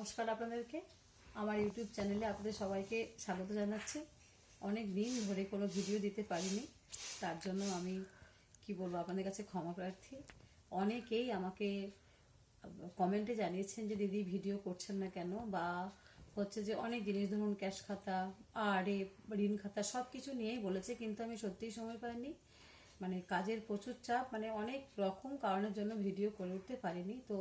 নমস্কার আপনাদেরকে। আমার ইউটিউব চ্যানেলে আপনাদের সবাইকে স্বাগত জানাচ্ছি। অনেক দিন ধরে কোনো ভিডিও দিতে পারিনি, তার জন্য আমি, কি বলব, আপনাদের কাছে ক্ষমা প্রার্থী। অনেকেই আমাকে কমেন্টে জানিয়েছেন যে, দিদি, ভিডিও করছেন না কেন? বা হচ্ছে যে, অনেক জিনিস, ধরুন ক্যাশ খাতা, আরে ঋণ খাতা সব কিছু নিয়েই বলেছে, কিন্তু আমি সত্যিই সময় পাইনি। মানে কাজের প্রচুর চাপ মানে অনেক রকম কারণের জন্য ভিডিও করে উঠতে পারিনি। তো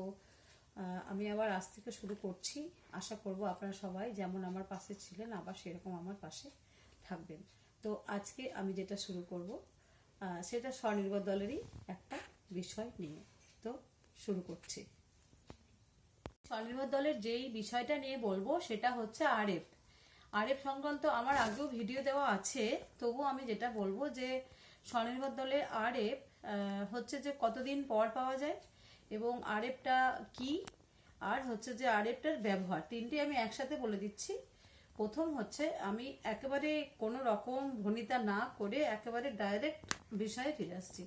আমি আবার আজ থেকে শুরু করছি। আশা করব আপনারা সবাই যেমন আমার পাশে ছিলেন, আবার সেরকম আমার পাশে থাকবেন। তো আজকে আমি যেটা শুরু করব সেটা স্বনির্ভর দলেরই একটা বিষয় নিয়ে। তো শুরু করছি। স্বনির্ভর দলের যেই বিষয়টা নিয়ে বলব, সেটা হচ্ছে আরএফ। আরএফ সংক্রান্ত আমার আগেও ভিডিও দেওয়া আছে তবু আমি যেটা বলব যে, স্বনির্ভর দলের আরএফ হচ্ছে যে কতদিন পর পাওয়া যায় এবং আরএফটা কি? আর হচ্ছে যে আরএফটার ব্যবহার। তিনটি আমি একসাথে বলে দিচ্ছি। প্রথম হচ্ছে, আমি একেবারে কোনো রকম ভনিতা না করে একেবারে ডাইরেক্ট বিষয়ে ফিরে আসছি।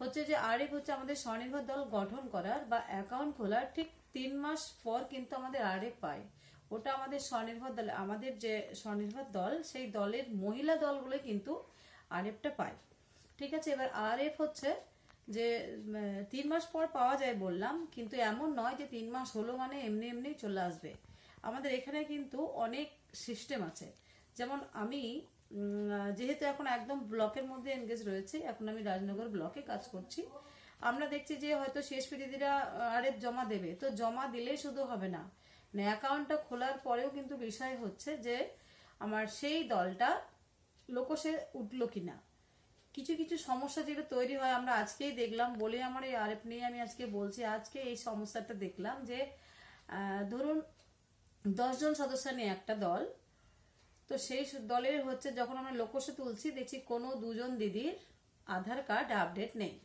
হচ্ছে যে আরেক হচ্ছে আমাদের স্বনির্ভর দল গঠন করার বা অ্যাকাউন্ট খোলার ঠিক তিন মাস পর কিন্তু আমাদের আরেক পায়। ওটা আমাদের স্বনির্ভর দল, আমাদের যে স্বনির্ভর দল, সেই দলের মহিলা দলগুলো কিন্তু আরএফটা পায়। ঠিক আছে, এবার আরএফ হচ্ছে যে তিন মাস পর পাওয়া যায় বললাম, কিন্তু এমন নয় যে তিন মাস হলো মানে এমনি এমনি চলে আসবে। আমাদের এখানে কিন্তু অনেক সিস্টেম আছে। যেমন আমি যেহেতু এখন একদম ব্লকের মধ্যে এনগেজ রয়েছে, এখন আমি রাজনগর ব্লকে কাজ করছি, আমরা দেখছি যে হয়তো শেষ দিদিরা আরেফ জমা দেবে। তো জমা দিলেই শুধু হবে না। মানে অ্যাকাউন্টটা খোলার পরেও কিন্তু বিষয় হচ্ছে যে, আমার সেই দলটা লোকসে উঠল কিনা। কিছু কিছু সমস্যা যেটা তৈরি হয়, আমরা আজকেই দেখলাম বলে আমার এই আরেফ নিয়ে আমি আজকে বলছি। আজকে এই সমস্যাটা দেখলাম যে ধরুন দশজন সদস্য নিয়ে একটা দল, তো সেই দলের হচ্ছে যখন আমরা লোকসে তুলছি, দেখছি কোনো দুজন দিদির আধার কার্ড আপডেট নেই।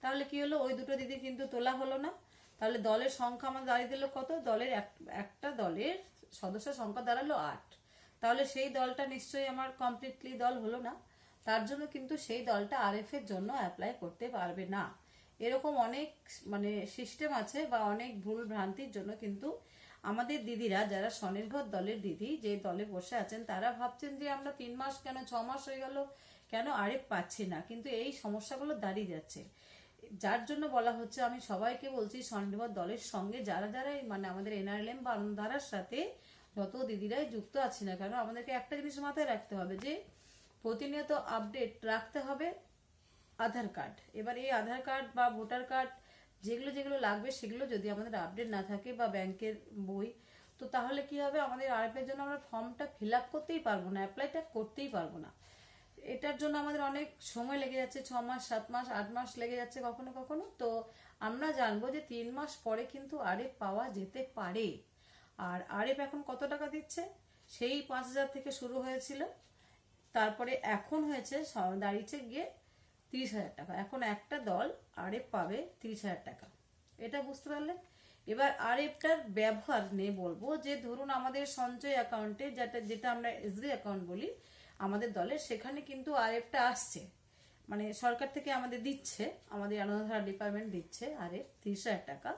তাহলে কি হলো? ওই দুটো দিদি কিন্তু তোলা হলো না। তাহলে দলের সংখ্যা আমার দাঁড়িয়ে দিল কত? দলের এক- একটা দলের সদস্য সংখ্যা দাঁড়াল আট। তাহলে সেই দলটা নিশ্চয়ই আমার কমপ্লিটলি দল হলো না। তার জন্য কিন্তু সেই দলটা আরএফ এর জন্য অ্যাপ্লাই করতে পারবে না। এরকম অনেক মানে সিস্টেম আছে বা অনেক ভুল ভ্রান্তির জন্য কিন্তু আমাদের দিদিরা যারা স্বনির্ভর দলের দিদি যে দলে বসে আছেন, তারা ভাবছেন যে আমরা তিন মাস কেন, ছ মাস হয়ে গেল, কেন আরেক পাচ্ছি না? কিন্তু এই সমস্যাগুলো দাঁড়িয়ে যাচ্ছে। যার জন্য বলা হচ্ছে, আমি সবাইকে বলছি স্বনির্ভর দলের সঙ্গে যারা যারা মানে আমাদের এনআরএলএম বা আনন্দারার সাথে যত দিদিরাই যুক্ত আছে না কেন, আমাদেরকে একটা জিনিস মাথায় রাখতে হবে যে প্রতিনিয়ত আপডেট রাখতে হবে আধার কার্ড এবার এই আধার কার্ড বা ভোটার কার্ড যেগুলো যেগুলো লাগবে সেগুলো যদি আমাদের আপডেট না থাকে বা ব্যাংকের বই, তো তাহলে কি হবে? আমাদের আরএফ এর জন্য আমরা ফর্মটা ফিল আপ করতেই পারব না অ্যাপ্লাইটা করতেই পারব না। এটার জন্য আমাদের অনেক সময় লেগে যাচ্ছে, ছ মাস, সাত মাস, আট মাস লেগে যাচ্ছে কখনো কখনো। তো আমরা জানব যে তিন মাস পরে কিন্তু আরএফ পাওয়া যেতে পারে। আর আরএফ এখন কত টাকা দিচ্ছে? সেই পাঁচ হাজার থেকে শুরু হয়েছিল। তারপরে এখন হয়েছে দাঁড়িয়েছে গিয়ে তিরিশ হাজার টাকা। এখন একটা দল আরএফ পাবে তিরিশ হাজার টাকা। এটা বুঝতে পারলে এবার আরএফটার ব্যবহার নিয়ে বলব যে, ধরুন আমাদের সঞ্চয় অ্যাকাউন্টে যেটা যেটা আমরা এসডি অ্যাকাউন্ট বলি, আমাদের দলের সেখানে কিন্তু আরএফটা আসছে। মানে সরকার থেকে আমাদের দিচ্ছে, আমাদের আনন্দধারা ডিপার্টমেন্ট দিচ্ছে আরএফ তিরিশ হাজার টাকা।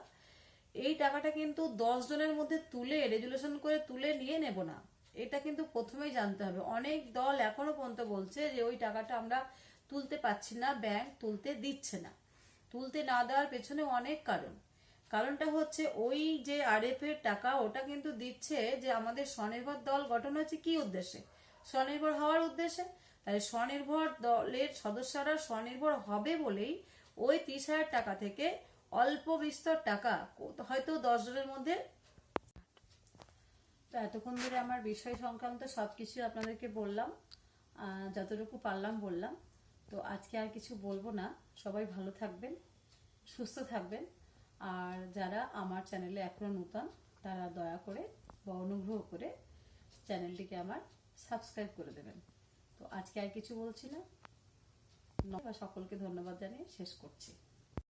এই টাকাটা কিন্তু দশ জনের মধ্যে তুলে রেজুলেশন করে তুলে নিয়ে নেব না। এটা কিন্তু প্রথমেই জানতে হবে। অনেক দল এখনও পর্যন্ত বলছে যে ওই টাকাটা আমরা তুলতে পারছি না ব্যাংক তুলতে দিচ্ছে না। তুলতে না দেওয়ার পেছনে অনেক কারণ। কারণটা হচ্ছে ওই যে আরএফ এর টাকা ওটা কিন্তু দিচ্ছে যে আমাদের স্বনির্ভর দল গঠন হচ্ছে কি উদ্দেশ্যে? স্বনির্ভর হওয়ার উদ্দেশ্যে। তাই স্বনির্ভর দলের সদস্যরা স্বনির্ভর হবে বলেই ওই তিরিশ টাকা থেকে অল্প বিস্তর টাকা, হয়তো দশ জনের মধ্যে তো এতক্ষণ ধরে আমার বিষয় সংক্রান্ত সবকিছু আপনাদেরকে বললাম যতটুকু পারলাম বললাম। তো আজকে আর কিছু বলব না। সবাই ভালো থাকবেন, সুস্থ থাকবেন। আর যারা আমার চ্যানেলে এখনও নূতন, তারা দয়া করে বা অনুগ্রহ করে চ্যানেলটিকে আমার সাবস্ক্রাইব করে দেবেন। তো আজকে আর কিছু বলছি ন- সকলকে ধন্যবাদ জানিয়ে শেষ করছি।